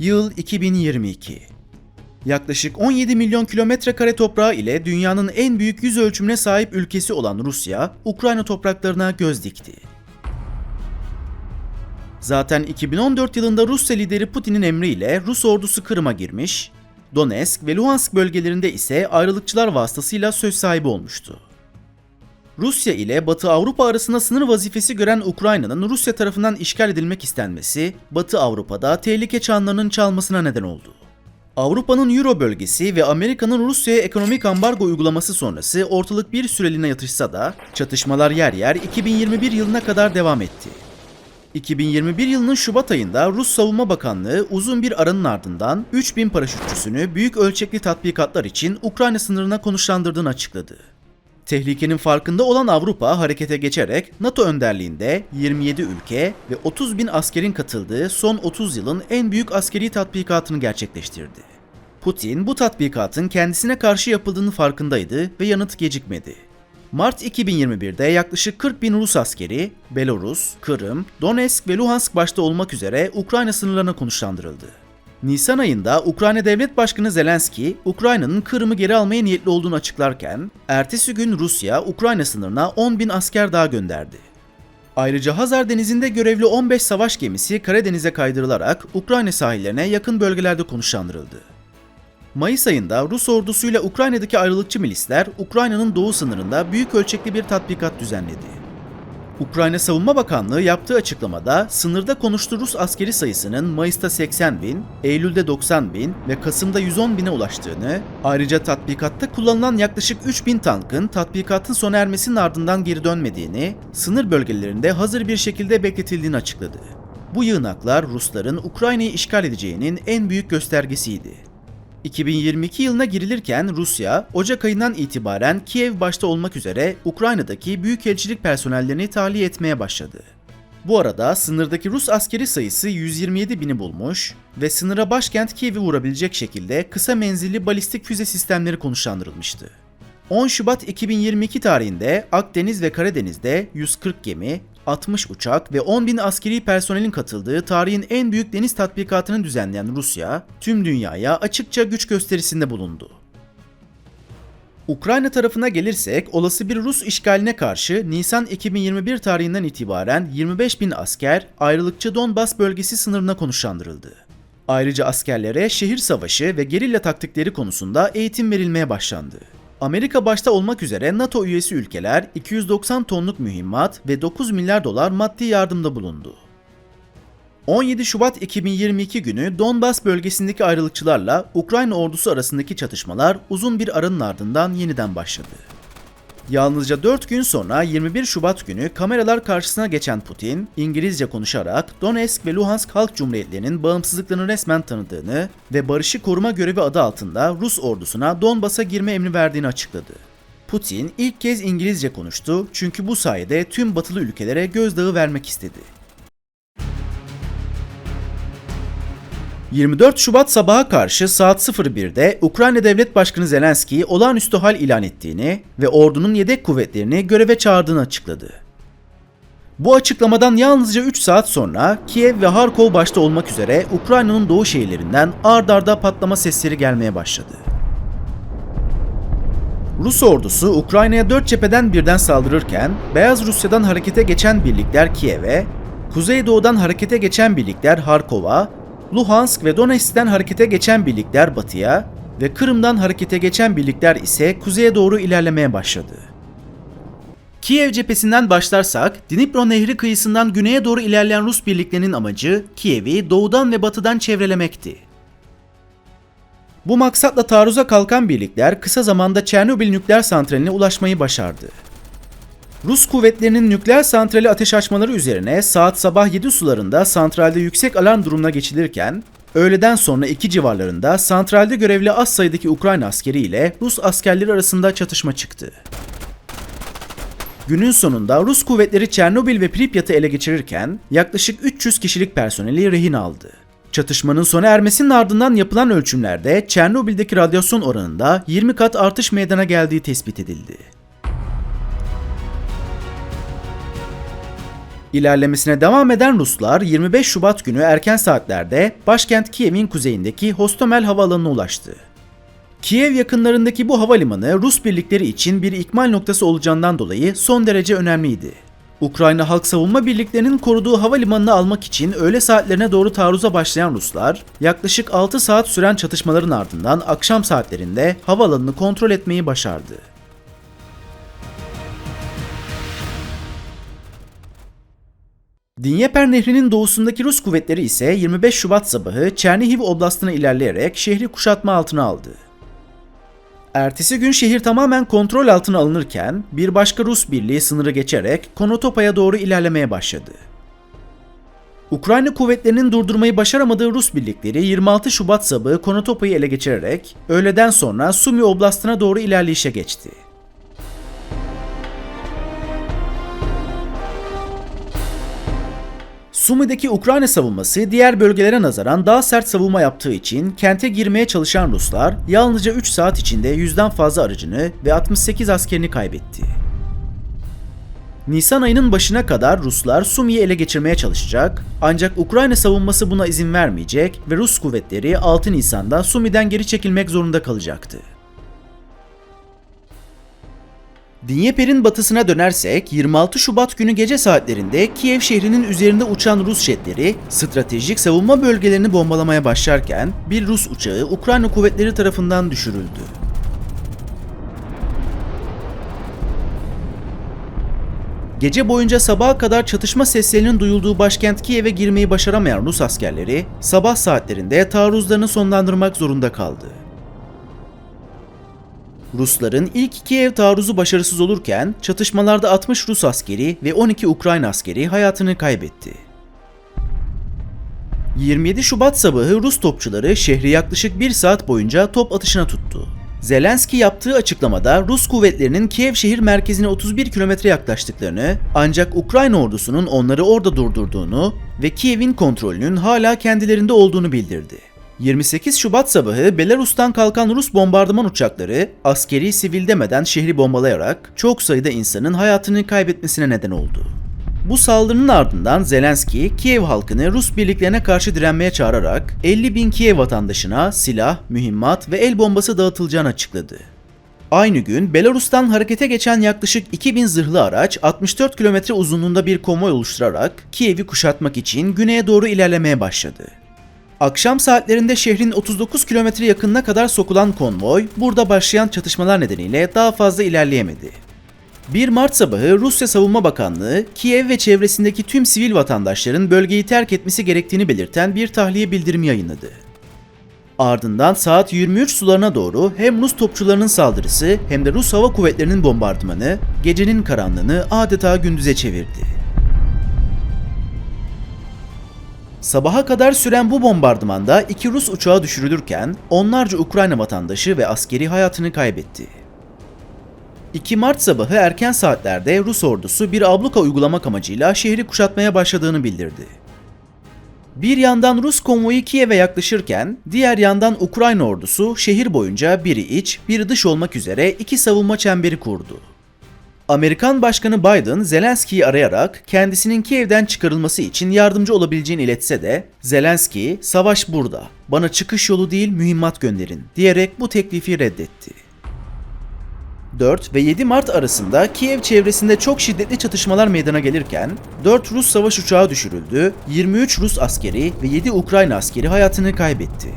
Yıl 2022. Yaklaşık 17 milyon kilometre kare toprağı ile dünyanın en büyük yüz ölçümüne sahip ülkesi olan Rusya, Ukrayna topraklarına göz dikti. Zaten 2014 yılında Rusya lideri Putin'in emriyle Rus ordusu Kırım'a girmiş, Donetsk ve Luhansk bölgelerinde ise ayrılıkçılar vasıtasıyla söz sahibi olmuştu. Rusya ile Batı Avrupa arasında sınır vazifesi gören Ukrayna'nın Rusya tarafından işgal edilmek istenmesi, Batı Avrupa'da tehlike çanlarının çalmasına neden oldu. Avrupa'nın Euro bölgesi ve Amerika'nın Rusya'ya ekonomik ambargo uygulaması sonrası ortalık bir süreliğine yatışsa da çatışmalar yer yer 2021 yılına kadar devam etti. 2021 yılının Şubat ayında Rus Savunma Bakanlığı uzun bir aranın ardından 3000 paraşütçüsünü büyük ölçekli tatbikatlar için Ukrayna sınırına konuşlandırdığını açıkladı. Tehlikenin farkında olan Avrupa harekete geçerek NATO önderliğinde 27 ülke ve 30 bin askerin katıldığı son 30 yılın en büyük askeri tatbikatını gerçekleştirdi. Putin bu tatbikatın kendisine karşı yapıldığını farkındaydı ve yanıt gecikmedi. Mart 2021'de yaklaşık 40 bin Rus askeri, Belarus, Kırım, Donetsk ve Luhansk başta olmak üzere Ukrayna sınırlarına konuşlandırıldı. Nisan ayında Ukrayna Devlet Başkanı Zelenski, Ukrayna'nın Kırım'ı geri almaya niyetli olduğunu açıklarken, ertesi gün Rusya, Ukrayna sınırına 10 bin asker daha gönderdi. Ayrıca Hazar Denizi'nde görevli 15 savaş gemisi Karadeniz'e kaydırılarak Ukrayna sahillerine yakın bölgelerde konuşlandırıldı. Mayıs ayında Rus ordusuyla Ukrayna'daki ayrılıkçı milisler Ukrayna'nın doğu sınırında büyük ölçekli bir tatbikat düzenledi. Ukrayna Savunma Bakanlığı yaptığı açıklamada sınırda konuştuğu Rus askeri sayısının Mayıs'ta 80 bin, Eylül'de 90 bin ve Kasım'da 110 bine ulaştığını, ayrıca tatbikatta kullanılan yaklaşık 3 bin tankın tatbikatın sona ermesinin ardından geri dönmediğini, sınır bölgelerinde hazır bir şekilde bekletildiğini açıkladı. Bu yığınaklar Rusların Ukrayna'yı işgal edeceğinin en büyük göstergesiydi. 2022 yılına girilirken Rusya, Ocak ayından itibaren Kiev başta olmak üzere Ukrayna'daki büyükelçilik personellerini tahliye etmeye başladı. Bu arada sınırdaki Rus askeri sayısı 127 bini bulmuş ve sınıra başkent Kiev'i vurabilecek şekilde kısa menzilli balistik füze sistemleri konuşlandırılmıştı. 10 Şubat 2022 tarihinde Akdeniz ve Karadeniz'de 140 gemi, 60 uçak ve 10 bin askeri personelin katıldığı tarihin en büyük deniz tatbikatını düzenleyen Rusya, tüm dünyaya açıkça güç gösterisinde bulundu. Ukrayna tarafına gelirsek, olası bir Rus işgaline karşı Nisan 2021 tarihinden itibaren 25 bin asker ayrılıkçı Donbas bölgesi sınırına konuşlandırıldı. Ayrıca askerlere şehir savaşı ve gerilla taktikleri konusunda eğitim verilmeye başlandı. Amerika başta olmak üzere NATO üyesi ülkeler 290 tonluk mühimmat ve 9 milyar dolar maddi yardımda bulundu. 17 Şubat 2022 günü Donbas bölgesindeki ayrılıkçılarla Ukrayna ordusu arasındaki çatışmalar uzun bir aranın ardından yeniden başladı. Yalnızca 4 gün sonra 21 Şubat günü kameralar karşısına geçen Putin, İngilizce konuşarak Donetsk ve Luhansk Halk Cumhuriyetlerinin bağımsızlıklarını resmen tanıdığını ve barışı koruma görevi adı altında Rus ordusuna Donbas'a girme emri verdiğini açıkladı. Putin ilk kez İngilizce konuştu çünkü bu sayede tüm batılı ülkelere gözdağı vermek istedi. 24 Şubat sabaha karşı saat 01'de Ukrayna Devlet Başkanı Zelenski olağanüstü hal ilan ettiğini ve ordunun yedek kuvvetlerini göreve çağırdığını açıkladı. Bu açıklamadan yalnızca 3 saat sonra Kiev ve Harkov başta olmak üzere Ukrayna'nın doğu şehirlerinden ard arda patlama sesleri gelmeye başladı. Rus ordusu Ukrayna'ya dört cepheden birden saldırırken Beyaz Rusya'dan harekete geçen birlikler Kiev'e, Kuzeydoğu'dan harekete geçen birlikler Harkov'a, Luhansk ve Donetsk'ten harekete geçen birlikler batıya ve Kırım'dan harekete geçen birlikler ise kuzeye doğru ilerlemeye başladı. Kiev cephesinden başlarsak, Dnipro Nehri kıyısından güneye doğru ilerleyen Rus birliklerinin amacı Kiev'i doğudan ve batıdan çevrelemekti. Bu maksatla taarruza kalkan birlikler kısa zamanda Çernobil nükleer santraline ulaşmayı başardı. Rus kuvvetlerinin nükleer santrali ateş açmaları üzerine saat sabah 7 sularında santralde yüksek alarm durumuna geçilirken, öğleden sonra 2 civarlarında santralde görevli az sayıdaki Ukrayna askeri ile Rus askerleri arasında çatışma çıktı. Günün sonunda Rus kuvvetleri Çernobil ve Pripyat'ı ele geçirirken yaklaşık 300 kişilik personeli rehin aldı. Çatışmanın sona ermesinin ardından yapılan ölçümlerde Çernobil'deki radyasyon oranında 20 kat artış meydana geldiği tespit edildi. İlerlemesine devam eden Ruslar 25 Şubat günü erken saatlerde başkent Kiev'in kuzeyindeki Hostomel havaalanına ulaştı. Kiev yakınlarındaki bu havalimanı Rus birlikleri için bir ikmal noktası olacağından dolayı son derece önemliydi. Ukrayna Halk Savunma Birliklerinin koruduğu havalimanını almak için öğle saatlerine doğru taarruza başlayan Ruslar, yaklaşık 6 saat süren çatışmaların ardından akşam saatlerinde havaalanını kontrol etmeyi başardı. Dinyeper Nehri'nin doğusundaki Rus kuvvetleri ise 25 Şubat sabahı Çernihiv Oblastı'na ilerleyerek şehri kuşatma altına aldı. Ertesi gün şehir tamamen kontrol altına alınırken bir başka Rus birliği sınırı geçerek Konotopa'ya doğru ilerlemeye başladı. Ukrayna kuvvetlerinin durdurmayı başaramadığı Rus birlikleri 26 Şubat sabahı Konotopa'yı ele geçirerek öğleden sonra Sumi Oblastı'na doğru ilerleyişe geçti. Sumi'deki Ukrayna savunması diğer bölgelere nazaran daha sert savunma yaptığı için kente girmeye çalışan Ruslar yalnızca 3 saat içinde yüzden fazla aracını ve 68 askerini kaybetti. Nisan ayının başına kadar Ruslar Sumi'yi ele geçirmeye çalışacak ancak Ukrayna savunması buna izin vermeyecek ve Rus kuvvetleri 6 Nisan'da Sumi'den geri çekilmek zorunda kalacaktı. Dinyeper'in batısına dönersek 26 Şubat günü gece saatlerinde Kiev şehrinin üzerinde uçan Rus jetleri stratejik savunma bölgelerini bombalamaya başlarken bir Rus uçağı Ukrayna kuvvetleri tarafından düşürüldü. Gece boyunca sabaha kadar çatışma seslerinin duyulduğu başkent Kiev'e girmeyi başaramayan Rus askerleri sabah saatlerinde taarruzlarını sonlandırmak zorunda kaldı. Rusların ilk iki ev taarruzu başarısız olurken çatışmalarda 60 Rus askeri ve 12 Ukrayna askeri hayatını kaybetti. 27 Şubat sabahı Rus topçuları şehri yaklaşık bir saat boyunca top atışına tuttu. Zelenski yaptığı açıklamada Rus kuvvetlerinin Kiev şehir merkezine 31 kilometre yaklaştıklarını ancak Ukrayna ordusunun onları orada durdurduğunu ve Kiev'in kontrolünün hala kendilerinde olduğunu bildirdi. 28 Şubat sabahı Belarus'tan kalkan Rus bombardıman uçakları askeri sivil demeden şehri bombalayarak çok sayıda insanın hayatını kaybetmesine neden oldu. Bu saldırının ardından Zelenski, Kiev halkını Rus birliklerine karşı direnmeye çağırarak 50 bin Kiev vatandaşına silah, mühimmat ve el bombası dağıtılacağını açıkladı. Aynı gün Belarus'tan harekete geçen yaklaşık 2000 zırhlı araç 64 kilometre uzunluğunda bir konvoy oluşturarak Kiev'i kuşatmak için güneye doğru ilerlemeye başladı. Akşam saatlerinde şehrin 39 kilometre yakınına kadar sokulan konvoy, burada başlayan çatışmalar nedeniyle daha fazla ilerleyemedi. 1 Mart sabahı Rusya Savunma Bakanlığı, Kiev ve çevresindeki tüm sivil vatandaşların bölgeyi terk etmesi gerektiğini belirten bir tahliye bildirimi yayınladı. Ardından saat 23 sularına doğru hem Rus topçularının saldırısı hem de Rus hava kuvvetlerinin bombardımanı gecenin karanlığını adeta gündüze çevirdi. Sabaha kadar süren bu bombardımanda iki Rus uçağı düşürülürken onlarca Ukrayna vatandaşı ve askeri hayatını kaybetti. 2 Mart sabahı erken saatlerde Rus ordusu bir abluka uygulamak amacıyla şehri kuşatmaya başladığını bildirdi. Bir yandan Rus konvoyu Kiev'e yaklaşırken, diğer yandan Ukrayna ordusu şehir boyunca biri iç, biri dış olmak üzere iki savunma çemberi kurdu. Amerikan Başkanı Biden Zelenski'yi arayarak kendisinin Kiev'den çıkarılması için yardımcı olabileceğini iletse de Zelenski, "Savaş burada. Bana çıkış yolu değil, mühimmat gönderin." diyerek bu teklifi reddetti. 4 ve 7 Mart arasında Kiev çevresinde çok şiddetli çatışmalar meydana gelirken 4 Rus savaş uçağı düşürüldü, 23 Rus askeri ve 7 Ukrayna askeri hayatını kaybetti.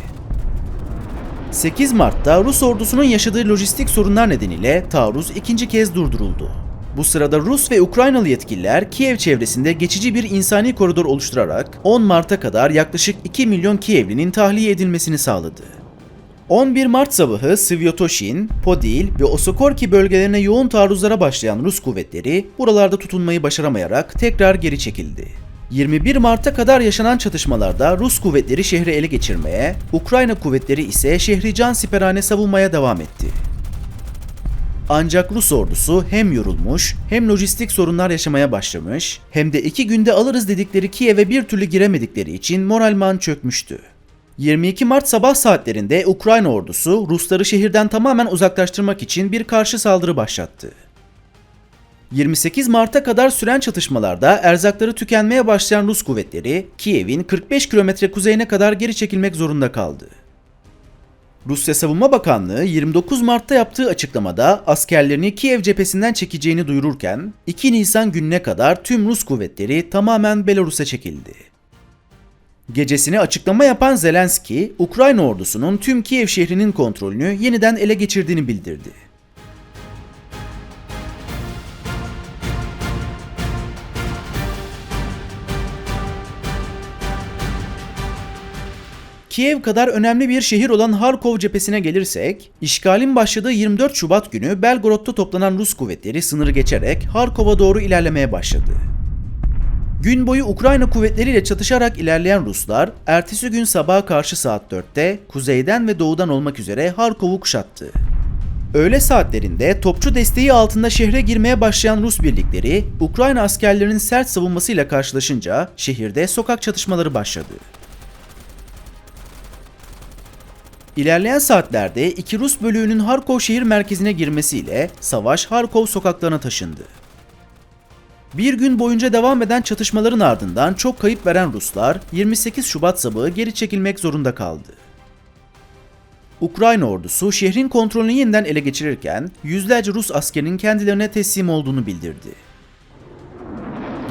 8 Mart'ta Rus ordusunun yaşadığı lojistik sorunlar nedeniyle taarruz ikinci kez durduruldu. Bu sırada Rus ve Ukraynalı yetkililer Kiev çevresinde geçici bir insani koridor oluşturarak 10 Mart'a kadar yaklaşık 2 milyon Kievlinin tahliye edilmesini sağladı. 11 Mart sabahı Svyatoshin, Podil ve Osokorki bölgelerine yoğun taarruzlara başlayan Rus kuvvetleri buralarda tutunmayı başaramayarak tekrar geri çekildi. 21 Mart'a kadar yaşanan çatışmalarda Rus kuvvetleri şehri ele geçirmeye, Ukrayna kuvvetleri ise şehri can siperhane savunmaya devam etti. Ancak Rus ordusu hem yorulmuş hem lojistik sorunlar yaşamaya başlamış hem de iki günde alırız dedikleri Kiev'e bir türlü giremedikleri için moralman çökmüştü. 22 Mart sabah saatlerinde Ukrayna ordusu Rusları şehirden tamamen uzaklaştırmak için bir karşı saldırı başlattı. 28 Mart'a kadar süren çatışmalarda erzakları tükenmeye başlayan Rus kuvvetleri Kiev'in 45 kilometre kuzeyine kadar geri çekilmek zorunda kaldı. Rusya Savunma Bakanlığı 29 Mart'ta yaptığı açıklamada askerlerini Kiev cephesinden çekeceğini duyururken 2 Nisan gününe kadar tüm Rus kuvvetleri tamamen Belarus'a çekildi. Gecesini açıklama yapan Zelenski, Ukrayna ordusunun tüm Kiev şehrinin kontrolünü yeniden ele geçirdiğini bildirdi. Kiev kadar önemli bir şehir olan Harkov cephesine gelirsek, işgalin başladığı 24 Şubat günü Belgorod'da toplanan Rus kuvvetleri sınırı geçerek Harkov'a doğru ilerlemeye başladı. Gün boyu Ukrayna kuvvetleriyle çatışarak ilerleyen Ruslar, ertesi gün sabaha karşı saat 4'te kuzeyden ve doğudan olmak üzere Harkov'u kuşattı. Öğle saatlerinde topçu desteği altında şehre girmeye başlayan Rus birlikleri, Ukrayna askerlerinin sert savunmasıyla karşılaşınca şehirde sokak çatışmaları başladı. İlerleyen saatlerde iki Rus bölüğünün Harkov şehir merkezine girmesiyle savaş Harkov sokaklarına taşındı. Bir gün boyunca devam eden çatışmaların ardından çok kayıp veren Ruslar 28 Şubat sabahı geri çekilmek zorunda kaldı. Ukrayna ordusu şehrin kontrolünü yeniden ele geçirirken yüzlerce Rus askerinin kendilerine teslim olduğunu bildirdi.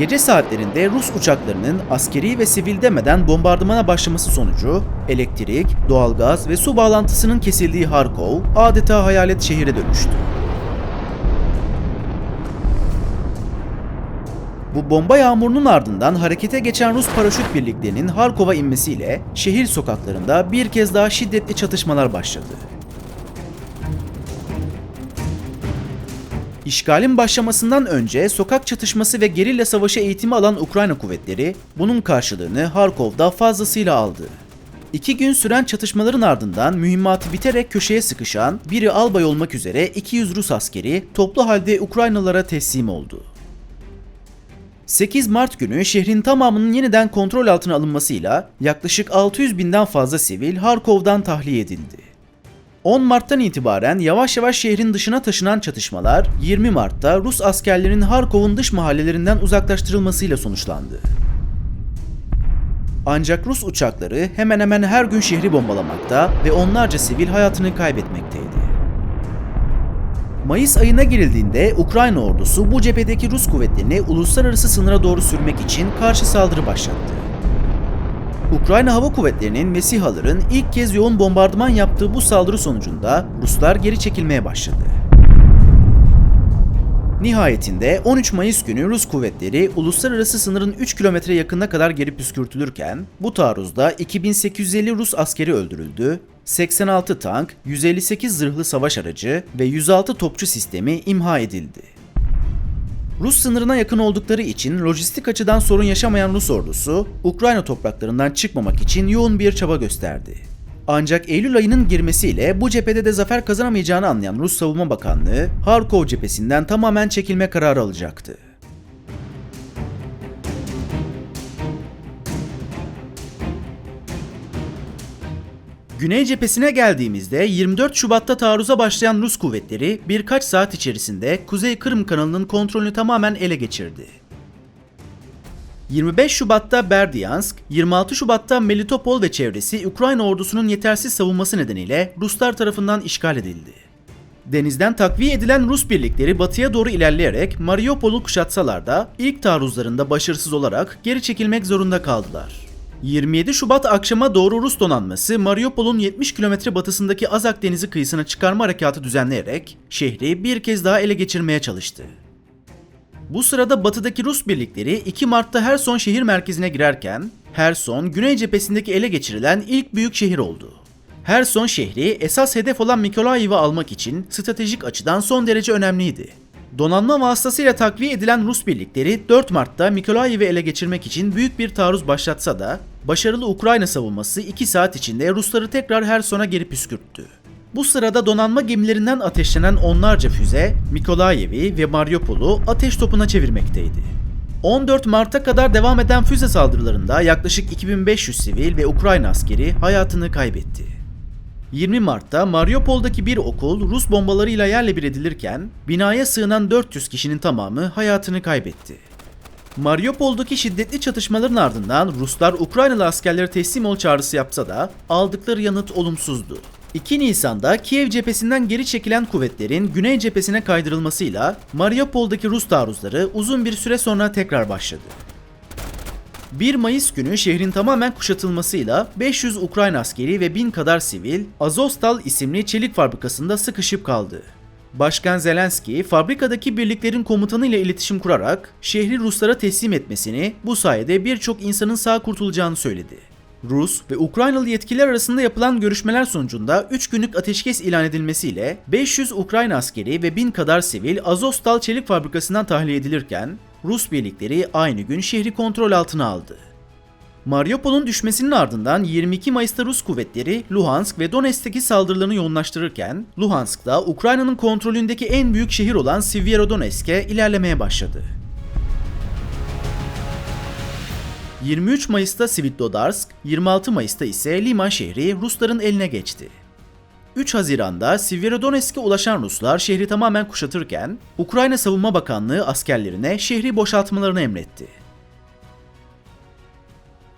Gece saatlerinde Rus uçaklarının askeri ve sivil demeden bombardımana başlaması sonucu elektrik, doğalgaz ve su bağlantısının kesildiği Harkov adeta hayalet şehire dönüştü. Bu bomba yağmurunun ardından harekete geçen Rus paraşüt birliklerinin Harkov'a inmesiyle şehir sokaklarında bir kez daha şiddetli çatışmalar başladı. İşgalin başlamasından önce sokak çatışması ve gerilla savaşı eğitimi alan Ukrayna kuvvetleri bunun karşılığını Harkov'da fazlasıyla aldı. İki gün süren çatışmaların ardından mühimmatı biterek köşeye sıkışan biri albay olmak üzere 200 Rus askeri toplu halde Ukraynalılara teslim oldu. 8 Mart günü şehrin tamamının yeniden kontrol altına alınmasıyla yaklaşık 600 binden fazla sivil Harkov'dan tahliye edildi. 10 Mart'tan itibaren yavaş yavaş şehrin dışına taşınan çatışmalar 20 Mart'ta Rus askerlerinin Harkov'un dış mahallelerinden uzaklaştırılmasıyla sonuçlandı. Ancak Rus uçakları hemen hemen her gün şehri bombalamakta ve onlarca sivil hayatını kaybetmekteydi. Mayıs ayına girildiğinde Ukrayna ordusu bu cephedeki Rus kuvvetlerini uluslararası sınıra doğru sürmek için karşı saldırı başlattı. Ukrayna Hava Kuvvetleri'nin ve SİHA'ların ilk kez yoğun bombardıman yaptığı bu saldırı sonucunda Ruslar geri çekilmeye başladı. Nihayetinde 13 Mayıs günü Rus kuvvetleri uluslararası sınırın 3 kilometre yakınına kadar geri püskürtülürken bu taarruzda 2850 Rus askeri öldürüldü, 86 tank, 158 zırhlı savaş aracı ve 106 topçu sistemi imha edildi. Rus sınırına yakın oldukları için lojistik açıdan sorun yaşamayan Rus ordusu, Ukrayna topraklarından çıkmamak için yoğun bir çaba gösterdi. Ancak Eylül ayının girmesiyle bu cephede de zafer kazanamayacağını anlayan Rus Savunma Bakanlığı, Harkov cephesinden tamamen çekilme kararı alacaktı. Güney cephesine geldiğimizde 24 Şubat'ta taarruza başlayan Rus kuvvetleri birkaç saat içerisinde Kuzey Kırım kanalının kontrolünü tamamen ele geçirdi. 25 Şubat'ta Berdyansk, 26 Şubat'ta Melitopol ve çevresi Ukrayna ordusunun yetersiz savunması nedeniyle Ruslar tarafından işgal edildi. Denizden takviye edilen Rus birlikleri batıya doğru ilerleyerek Mariupol'u kuşatsalar da ilk taarruzlarında başarısız olarak geri çekilmek zorunda kaldılar. 27 Şubat akşama doğru Rus donanması Mariupol'un 70 kilometre batısındaki Azak Denizi kıyısına çıkarma harekatı düzenleyerek şehri bir kez daha ele geçirmeye çalıştı. Bu sırada batıdaki Rus birlikleri 2 Mart'ta Herson şehir merkezine girerken Herson, güney cephesindeki ele geçirilen ilk büyük şehir oldu. Herson şehri esas hedef olan Mikolayev'i almak için stratejik açıdan son derece önemliydi. Donanma vasıtasıyla takviye edilen Rus birlikleri 4 Mart'ta Mikolayev'i ele geçirmek için büyük bir taarruz başlatsa da başarılı Ukrayna savunması 2 saat içinde Rusları tekrar Herson'a geri püskürttü. Bu sırada donanma gemilerinden ateşlenen onlarca füze Mikolayev'i ve Mariupol'u ateş topuna çevirmekteydi. 14 Mart'a kadar devam eden füze saldırılarında yaklaşık 2500 sivil ve Ukrayna askeri hayatını kaybetti. 20 Mart'ta Mariupol'daki bir okul Rus bombalarıyla yerle bir edilirken binaya sığınan 400 kişinin tamamı hayatını kaybetti. Mariupol'daki şiddetli çatışmaların ardından Ruslar Ukraynalı askerlere teslim ol çağrısı yapsa da aldıkları yanıt olumsuzdu. 2 Nisan'da Kiev cephesinden geri çekilen kuvvetlerin güney cephesine kaydırılmasıyla Mariupol'daki Rus taarruzları uzun bir süre sonra tekrar başladı. 1 Mayıs günü şehrin tamamen kuşatılmasıyla 500 Ukrayna askeri ve 1000 kadar sivil Azovstal isimli çelik fabrikasında sıkışıp kaldı. Başkan Zelenski fabrikadaki birliklerin komutanı ile iletişim kurarak şehri Ruslara teslim etmesini, bu sayede birçok insanın sağ kurtulacağını söyledi. Rus ve Ukraynalı yetkililer arasında yapılan görüşmeler sonucunda 3 günlük ateşkes ilan edilmesiyle 500 Ukrayna askeri ve 1000 kadar sivil Azovstal çelik fabrikasından tahliye edilirken Rus birlikleri aynı gün şehri kontrol altına aldı. Mariupol'un düşmesinin ardından 22 Mayıs'ta Rus kuvvetleri Luhansk ve Donetsk'teki saldırılarını yoğunlaştırırken Luhansk'ta Ukrayna'nın kontrolündeki en büyük şehir olan Sivyerodonetsk'e ilerlemeye başladı. 23 Mayıs'ta Svitlodarsk, 26 Mayıs'ta ise Liman şehri Rusların eline geçti. 3 Haziran'da Sivyerodonetsk'e ulaşan Ruslar şehri tamamen kuşatırken Ukrayna Savunma Bakanlığı askerlerine şehri boşaltmalarını emretti.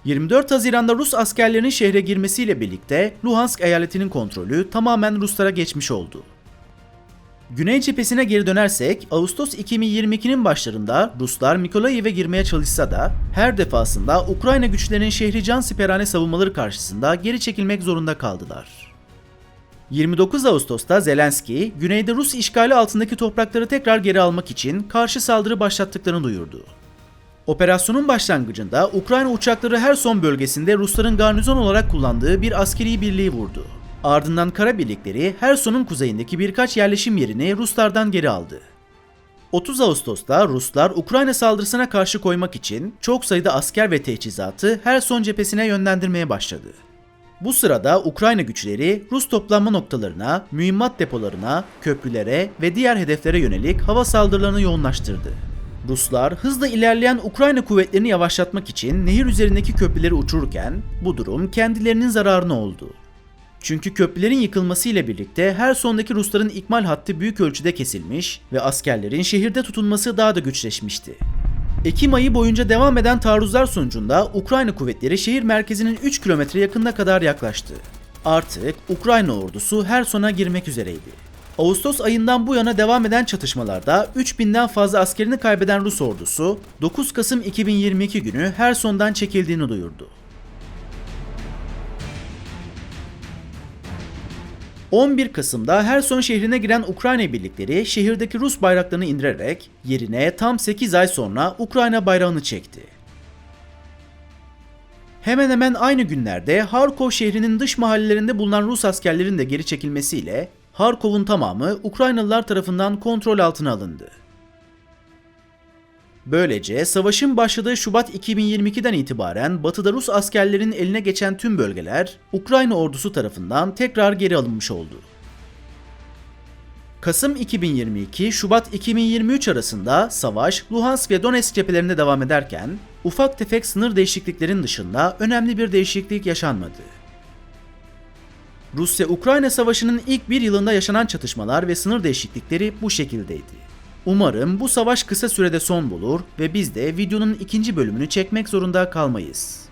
24 Haziran'da Rus askerlerinin şehre girmesiyle birlikte Luhansk eyaletinin kontrolü tamamen Ruslara geçmiş oldu. Güney cephesine geri dönersek Ağustos 2022'nin başlarında Ruslar Mikolayev'e girmeye çalışsa da her defasında Ukrayna güçlerinin şehri can siperhane savunmaları karşısında geri çekilmek zorunda kaldılar. 29 Ağustos'ta Zelenski, güneyde Rus işgali altındaki toprakları tekrar geri almak için karşı saldırı başlattıklarını duyurdu. Operasyonun başlangıcında Ukrayna uçakları her son bölgesinde Rusların garnizon olarak kullandığı bir askeri birliği vurdu. Ardından kara birlikleri Herson'un kuzeyindeki birkaç yerleşim yerini Ruslardan geri aldı. 30 Ağustos'ta Ruslar Ukrayna saldırısına karşı koymak için çok sayıda asker ve teçhizatı Herson cephesine yönlendirmeye başladı. Bu sırada Ukrayna güçleri Rus toplanma noktalarına, mühimmat depolarına, köprülere ve diğer hedeflere yönelik hava saldırılarını yoğunlaştırdı. Ruslar hızla ilerleyen Ukrayna kuvvetlerini yavaşlatmak için nehir üzerindeki köprüleri uçururken bu durum kendilerinin zararına oldu. Çünkü köprülerin yıkılmasıyla birlikte her sondaki Rusların ikmal hattı büyük ölçüde kesilmiş ve askerlerin şehirde tutunması daha da güçleşmişti. Ekim ayı boyunca devam eden taarruzlar sonucunda Ukrayna kuvvetleri şehir merkezinin 3 kilometre yakınına kadar yaklaştı. Artık Ukrayna ordusu her sona girmek üzereydi. Ağustos ayından bu yana devam eden çatışmalarda 3000'den fazla askerini kaybeden Rus ordusu 9 Kasım 2022 günü Herson'dan çekildiğini duyurdu. 11 Kasım'da Herson şehrine giren Ukrayna birlikleri şehirdeki Rus bayraklarını indirerek yerine tam 8 ay sonra Ukrayna bayrağını çekti. Hemen hemen aynı günlerde Harkov şehrinin dış mahallelerinde bulunan Rus askerlerin de geri çekilmesiyle Harkov'un tamamı Ukraynalılar tarafından kontrol altına alındı. Böylece savaşın başladığı Şubat 2022'den itibaren batıda Rus askerlerin eline geçen tüm bölgeler Ukrayna ordusu tarafından tekrar geri alınmış oldu. Kasım 2022 Şubat 2023 arasında savaş Luhansk ve Donetsk cephelerinde devam ederken ufak tefek sınır değişikliklerin dışında önemli bir değişiklik yaşanmadı. Rusya-Ukrayna savaşının ilk bir yılında yaşanan çatışmalar ve sınır değişiklikleri bu şekildeydi. Umarım bu savaş kısa sürede son bulur ve biz de videonun ikinci bölümünü çekmek zorunda kalmayız.